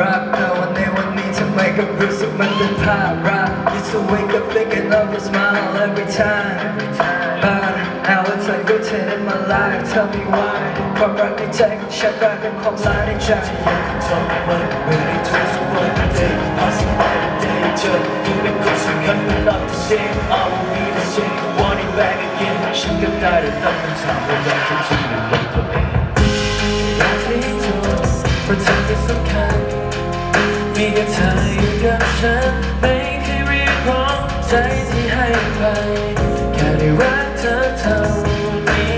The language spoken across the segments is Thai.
รักแต่วันในวันนี้ทำไมก็รู้สึกมันเป็นภาพรัก Used to wake up thinking of your smile every time But now it's like routine in my life Tell me why ความรักในใจของฉันกลายเป็นความร้ายในใจ ทนมันไม่ได้ทุกสักวัน day passing by the day เธอยังเป็นคนสำคัญ but not the same I will be the same want it back again ฉันก็ได้แต่ตั้งคำถามว่าอยากจะจริงหรื มีแค่เธออยู่กับฉันไม่เคยเรียกร้องใจที่ให้ไปแค่ได้รักเธอเท่านี้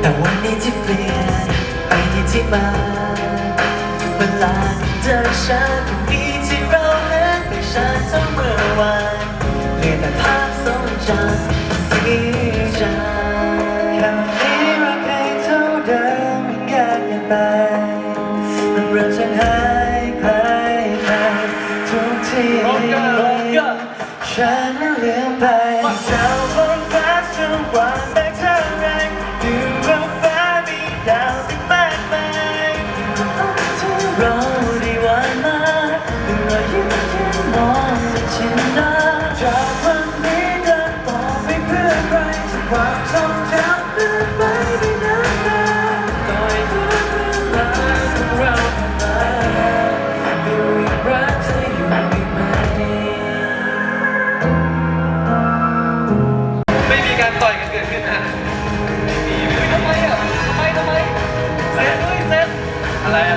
แต่วันนี้ที่เปลี่ยนไปที่ที่มาเวลาที่เจอฉันก็มีที่เราเห็นไปฉันทั้งเมื่อวานเหลือแต่ภาพทรงจำสีจางค่วันนี้รักให้เท่าเดิมไม่แค่กันไปมันเริ่มจางหาย ทุกทีฉันนั้นลืมไป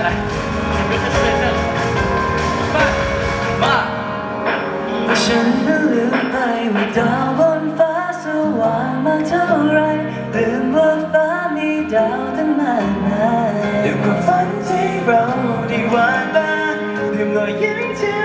อะไรอะไรไม่ใช่เซตนะบ้าบ้าฉันนั้นลืมไปว่าดาวบนฟ้าสว่างมากเท่าไรลืมว่าฟ้ามีดาวตั้งมากมายลืมความฝันที่เราได้วาดบ้างลืมรอยยิ้มที่